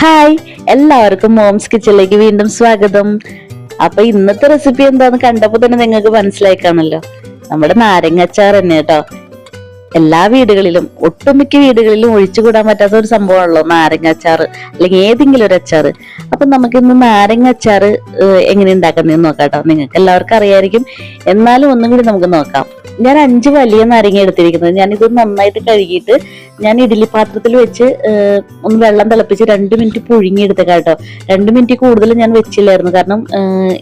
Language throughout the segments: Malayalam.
ഹായ് എല്ലാവർക്കും മോംസ് കിച്ചണിലേക്ക് വീണ്ടും സ്വാഗതം. അപ്പൊ ഇന്നത്തെ റെസിപ്പി എന്താന്ന് കണ്ടപ്പോ തന്നെ നിങ്ങൾക്ക് മനസ്സിലായി കാണല്ലോ നമ്മുടെ നാരങ്ങച്ചാർ തന്നെ കേട്ടോ. എല്ലാ വീടുകളിലും ഒട്ടുമിക്ക വീടുകളിലും ഒഴിച്ചുകൂടാൻ പറ്റാത്ത ഒരു സംഭവമാണല്ലോ അച്ചാർ അല്ലെങ്കിൽ ഏതെങ്കിലും ഒരു അച്ചാർ. അപ്പൊ നമുക്ക് ഇന്ന് നാരങ്ങ അച്ചാർ എങ്ങനെ ഉണ്ടാക്കുന്നതെന്ന് നോക്കാം കേട്ടോ. നിങ്ങൾക്ക് എല്ലാവർക്കും അറിയായിരിക്കും. എന്നാലും ഒന്നും കൂടി നമുക്ക് നോക്കാം. ഞാൻ അഞ്ച് വലിയ നാരങ്ങ എടുത്തിരിക്കുന്നത്. ഞാൻ ഇത് നന്നായിട്ട് കഴുകിയിട്ട് ഞാൻ ഇഡ്ഡലി പാത്രത്തിൽ വെച്ച് ഒന്ന് വെള്ളം തിളപ്പിച്ച് രണ്ട് മിനിറ്റ് പുഴുങ്ങിയെടുത്തേക്കാം കേട്ടോ. രണ്ട് മിനിറ്റ് കൂടുതൽ ഞാൻ വെച്ചില്ലായിരുന്നു. കാരണം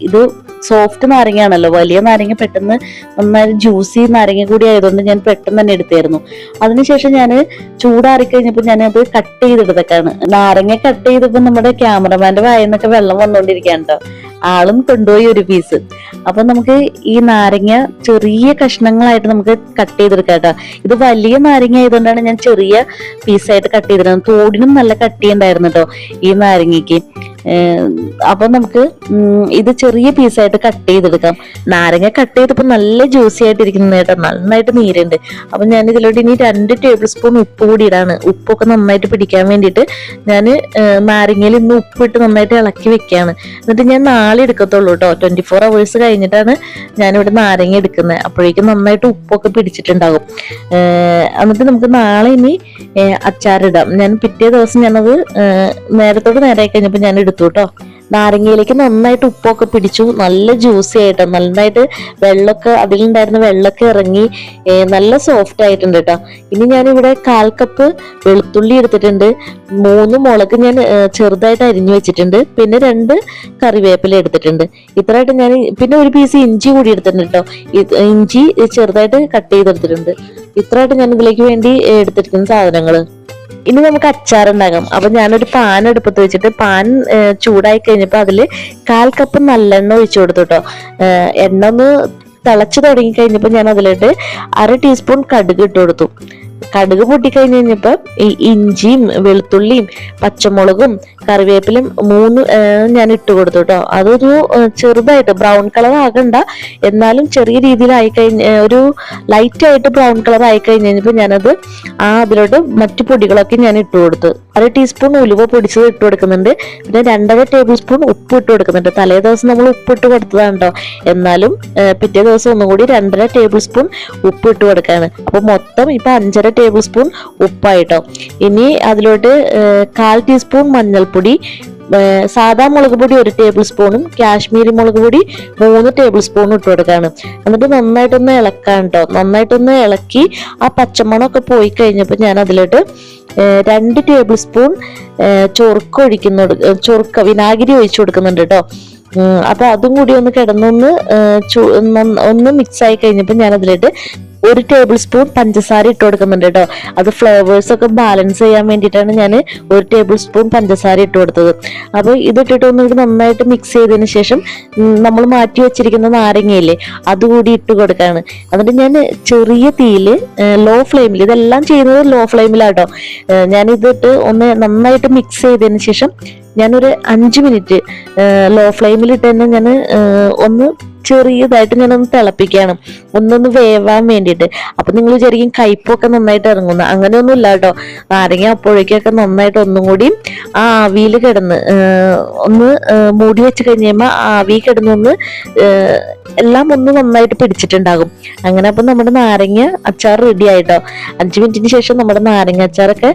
ഇത് സോഫ്റ്റ് നാരങ്ങയാണല്ലോ. വലിയ നാരങ്ങ പെട്ടെന്ന് നന്നായി ജ്യൂസി നാരങ്ങ കൂടി ആയതുകൊണ്ട് ഞാൻ പെട്ടെന്ന് തന്നെ എടുത്തായിരുന്നു. അതിനുശേഷം ഞാൻ ചൂടാറി കഴിഞ്ഞപ്പോൾ ഞാൻ അത് കട്ട് ചെയ്തെടുത്തേക്കാണ് നാരങ്ങ കട്ട് ചെയ്തപ്പോൾ നമ്മുടെ ക്യാമറമാന്റെ വായന്നൊക്കെ വെള്ളം വന്നുകൊണ്ടിരിക്കുകയാണ് കേട്ടോ. ആളും കൊണ്ടുപോയി ഒരു പീസ് അപ്പൊ നമുക്ക് ഈ നാരങ്ങ ചെറിയ കഷ്ണങ്ങളായിട്ട് നമുക്ക് കട്ട് ചെയ്തെടുക്കാം കേട്ടോ. ഇത് വലിയ നാരങ്ങ ആയതുകൊണ്ടാണ് ഞാൻ ചെറിയ പീസായിട്ട് കട്ട് ചെയ്തിരുന്നത്. തോടിനും നല്ല കട്ടിയുണ്ടായിരുന്നു കേട്ടോ ഈ നാരങ്ങയ്ക്ക്. ഏഹ് അപ്പൊ നമുക്ക് ഇത് ചെറിയ പീസായിട്ട് കട്ട് ചെയ്തെടുക്കാം. നാരങ്ങ കട്ട് ചെയ്തപ്പോൾ നല്ല ജ്യൂസി ആയിട്ട് ഇരിക്കുന്നത് കേട്ടോ. നന്നായിട്ട് നീരുണ്ട്. അപ്പം ഞാൻ ഇതിലോട്ട് ഇനി രണ്ട് ടേബിൾ സ്പൂൺ ഉപ്പ് കൂടി ഇടാണ്. ഉപ്പൊക്കെ നന്നായിട്ട് പിടിക്കാൻ വേണ്ടിയിട്ട് ഞാൻ നാരങ്ങയിൽ ഇന്ന് ഉപ്പിട്ട് നന്നായിട്ട് ഇളക്കി വെക്കുകയാണ് എന്നിട്ട് ഞാൻ നാളെ എടുക്കത്തുള്ളൂ കേട്ടോ. ട്വന്റി ഫോർ അവേഴ്സ് കഴിഞ്ഞിട്ടാണ് ഞാനിവിടെ നാരങ്ങ എടുക്കുന്നത്. അപ്പോഴേക്കും നന്നായിട്ട് ഉപ്പൊക്കെ പിടിച്ചിട്ടുണ്ടാകും. എന്നിട്ട് നമുക്ക് നാളെ ഇനി അച്ചാറിടാം ഞാൻ പിറ്റേ ദിവസം ഞാനത് നേരത്തോട് നേരെ കഴിഞ്ഞപ്പോൾ ഞാൻ എടുത്തു കേട്ടോ നാരങ്ങയിലേക്ക് നന്നായിട്ട് ഉപ്പൊക്കെ പിടിച്ചു. നല്ല ജ്യൂസി ആയിട്ട്. നന്നായിട്ട് വെള്ളമൊക്കെ അതിലുണ്ടായിരുന്ന വെള്ളമൊക്കെ ഇറങ്ങി നല്ല സോഫ്റ്റ് ആയിട്ടുണ്ട് കേട്ടോ ഇനി ഞാനിവിടെ കാൽ കപ്പ് വെളുത്തുള്ളി എടുത്തിട്ടുണ്ട്. മൂന്ന് മുളക് ഞാൻ ചെറുതായിട്ട് അരിഞ്ഞു വെച്ചിട്ടുണ്ട്. പിന്നെ രണ്ട് കറിവേപ്പില എടുത്തിട്ടുണ്ട്. ഇത്രയായിട്ട് ഞാൻ പിന്നെ ഒരു പീസ് ഇഞ്ചി കൂടി എടുത്തിട്ടുണ്ട് കേട്ടോ ഇഞ്ചി ചെറുതായിട്ട് കട്ട് ചെയ്തെടുത്തിട്ടുണ്ട്. ഇത്രയായിട്ട് ഞാൻ ഇതിലേക്ക് വേണ്ടി എടുത്തിരിക്കുന്ന സാധനങ്ങൾ ഇനി നമുക്ക് അച്ചാർ ഉണ്ടാകാം അപ്പൊ ഞാനൊരു പാൻ എടുപ്പത്ത് വെച്ചിട്ട് പാൻ ചൂടായി കഴിഞ്ഞപ്പോൾ അതിൽ കാൽ കപ്പ് നല്ലെണ്ണ ഒഴിച്ചു കൊടുത്തു കേട്ടോ എണ്ണ ഒന്ന് തിളച്ചു തുടങ്ങി കഴിഞ്ഞപ്പോൾ ഞാൻ അതിലിട്ട് അര ടീസ്പൂൺ കടുക് ഇട്ട് കൊടുത്തു. കടുക് പൊട്ടിക്കഴിഞ്ഞ് കഴിഞ്ഞപ്പോ ഈ ഇഞ്ചിയും വെളുത്തുള്ളിയും പച്ചമുളകും കറിവേപ്പിലും മൂന്ന് ഞാൻ ഇട്ട് കൊടുത്തു കേട്ടോ അതൊരു ചെറുതായിട്ട് ബ്രൗൺ കളർ ആകണ്ട. എന്നാലും ചെറിയ രീതിയിലായി കഴിഞ്ഞ ഒരു ലൈറ്റ് ആയിട്ട് ബ്രൗൺ കളർ ആയി കഴിഞ്ഞ് കഴിഞ്ഞപ്പോൾ ഞാനത് ആ അതിലോട്ട് മറ്റു പൊടികളൊക്കെ ഞാൻ ഇട്ട് കൊടുത്തു. അര ടീസ്പൂൺ ഉലുവ പൊടിച്ചത് ഇട്ട് കൊടുക്കുന്നുണ്ട്. പിന്നെ രണ്ടര ടേബിൾ സ്പൂൺ ഉപ്പ് ഇട്ട് കൊടുക്കുന്നുണ്ട്. തലേ ദിവസം നമ്മൾ ഉപ്പ് ഇട്ട് കൊടുത്തതാണ് കേട്ടോ എന്നാലും പിറ്റേ ദിവസം ഒന്നും കൂടി രണ്ടര ടേബിൾ സ്പൂൺ ഉപ്പ് ഇട്ട് കൊടുക്കാണ്. അപ്പൊ മൊത്തം ഇപ്പൊ അഞ്ചര ടേബിൾ സ്പൂൺ ഉപ്പായിട്ടോ. ഇനി അതിലോട്ട് കാൽ ടീസ്പൂൺ മഞ്ഞൾപ്പൊടി സാധാ മുളക് പൊടി ഒരു ടേബിൾ സ്പൂണും കാശ്മീരി മുളക് പൊടി മൂന്ന് ടേബിൾ സ്പൂണും ഇട്ട് കൊടുക്കുകയാണ് എന്നിട്ട് നന്നായിട്ടൊന്ന് ഇളക്കാൻ കേട്ടോ നന്നായിട്ടൊന്ന് ഇളക്കി ആ പച്ചമണമൊക്കെ പോയി കഴിഞ്ഞപ്പോൾ ഞാൻ അതിലോട്ട് രണ്ട് ടേബിൾ സ്പൂൺ ചൊറുക്ക ഒഴിക്കുന്നു ചൊറുക്ക വിനാഗിരി ഒഴിച്ചു കൊടുക്കുന്നുണ്ട് കേട്ടോ അപ്പൊ അതും കൂടി ഒന്ന് കിടന്നൊന്ന് ഒന്ന് മിക്സ് ആയി കഴിഞ്ഞപ്പോൾ ഞാൻ അതിലോട്ട് ഒരു ടേബിൾ സ്പൂൺ പഞ്ചസാര ഇട്ട് കൊടുക്കുന്നുണ്ട് കേട്ടോ. അത് ഫ്ലേവേഴ്സ് ഒക്കെ ബാലൻസ് ചെയ്യാൻ വേണ്ടിയിട്ടാണ് ഞാൻ ഒരു ടേബിൾ സ്പൂൺ പഞ്ചസാര ഇട്ട് കൊടുത്തത്. അപ്പോൾ ഇതിട്ടിട്ട് ഒന്നുകൂടി നന്നായിട്ട് മിക്സ് ചെയ്തതിന് ശേഷം നമ്മൾ മാറ്റി വെച്ചിരിക്കുന്ന നാരങ്ങയില്ലേ അതുകൂടി ഇട്ട് കൊടുക്കാണ്. അതുകൊണ്ട് ഞാൻ ചെറിയ തീയിൽ ലോ ഫ്ലെയിമിൽ ഇതെല്ലാം ചെയ്യുന്നത് ലോ ഫ്ലെയിമിലാട്ടോ ഞാൻ ഇതിട്ട് ഒന്ന് നന്നായിട്ട് മിക്സ് ചെയ്തതിന് ശേഷം ഞാനൊരു അഞ്ച് മിനിറ്റ് ലോ ഫ്ലെയിമിലിട്ട് തന്നെ ഞാൻ ഒന്ന് ചെറിയതായിട്ട് ഞാനൊന്ന് തിളപ്പിക്കുകയാണ് ഒന്നൊന്ന് വേവാൻ വേണ്ടിയിട്ട്. അപ്പൊ നിങ്ങൾ വിചാരിക്കും കയ്പൊക്കെ നന്നായിട്ട് ഇറങ്ങുന്നു. അങ്ങനെയൊന്നും ഇല്ല കേട്ടോ. നാരങ്ങ അപ്പോഴേക്കൊക്കെ നന്നായിട്ട് ഒന്നും കൂടി ആ ആവിയിൽ കിടന്ന് ഒന്ന് മൂടി വെച്ച് കഴിഞ്ഞുമ്പോൾ ആ ആവി കിടന്നൊന്ന് എല്ലാം ഒന്ന് നന്നായിട്ട് പിടിച്ചിട്ടുണ്ടാകും. അങ്ങനെ അപ്പം നമ്മുടെ നാരങ്ങ അച്ചാർ റെഡി ആയിട്ടോ. അഞ്ച് മിനിറ്റിന് ശേഷം നമ്മുടെ നാരങ്ങ അച്ചാറൊക്കെ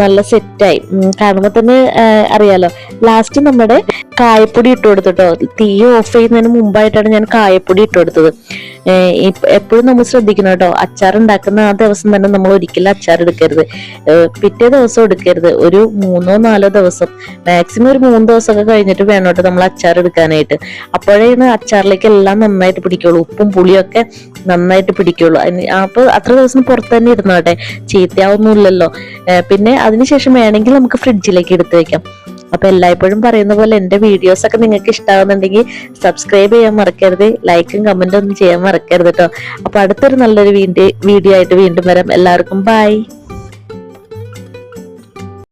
നല്ല സെറ്റായി കാണുമ്പോൾ തന്നെ അറിയാലോ. ലാസ്റ്റ് നമ്മുടെ കായപ്പൊടി ഇട്ട് കൊടുത്തിട്ടോ. തീ ഓഫ് ചെയ്യുന്നതിന് മുമ്പായിട്ടാണ് ഞാൻ കായപ്പൊടി ഇട്ട് കൊടുത്തത്. എപ്പോഴും നമ്മൾ ശ്രദ്ധിക്കണം കേട്ടോ. അച്ചാർ ഉണ്ടാക്കുന്ന ആ ദിവസം തന്നെ നമ്മൾ ഒരിക്കലും അച്ചാർ എടുക്കരുത്. പിറ്റേ ദിവസം എടുക്കരുത്. ഒരു മൂന്നോ നാലോ ദിവസം. മാക്സിമം ഒരു മൂന്ന് ദിവസമൊക്കെ കഴിഞ്ഞിട്ട് വേണം കേട്ടോ നമ്മൾ അച്ചാർ എടുക്കാനായിട്ട്. അപ്പോഴേന്ന് അച്ചാറിലേക്ക് എല്ലാം നന്നായിട്ട് പിടിക്കുള്ളൂ. ഉപ്പും പുളിയൊക്കെ നന്നായിട്ട് പിടിക്കുള്ളൂ. അതിന് അപ്പൊ അത്ര ദിവസം പുറത്ത് തന്നെ ഇരുന്നോട്ടെ. ചീത്തയാവൊന്നുമില്ലല്ലോ. ഏഹ് പിന്നെ അതിനുശേഷം വേണമെങ്കിൽ നമുക്ക് ഫ്രിഡ്ജിലേക്ക് എടുത്ത് വെക്കാം. അപ്പൊ എല്ലായ്പ്പോഴും പറയുന്ന പോലെ എന്റെ വീഡിയോസ് ഒക്കെ നിങ്ങൾക്ക് ഇഷ്ടമാകുന്നുണ്ടെങ്കിൽ സബ്സ്ക്രൈബ് ചെയ്യാൻ മറക്കരുത് ലൈക്കും കമന്റും ഒന്നും ചെയ്യാൻ മറക്കരുത് കേട്ടോ അപ്പൊ അടുത്തൊരു നല്ലൊരു വീണ്ടും വീഡിയോ ആയിട്ട് വീണ്ടും വരാം. എല്ലാവർക്കും ബൈ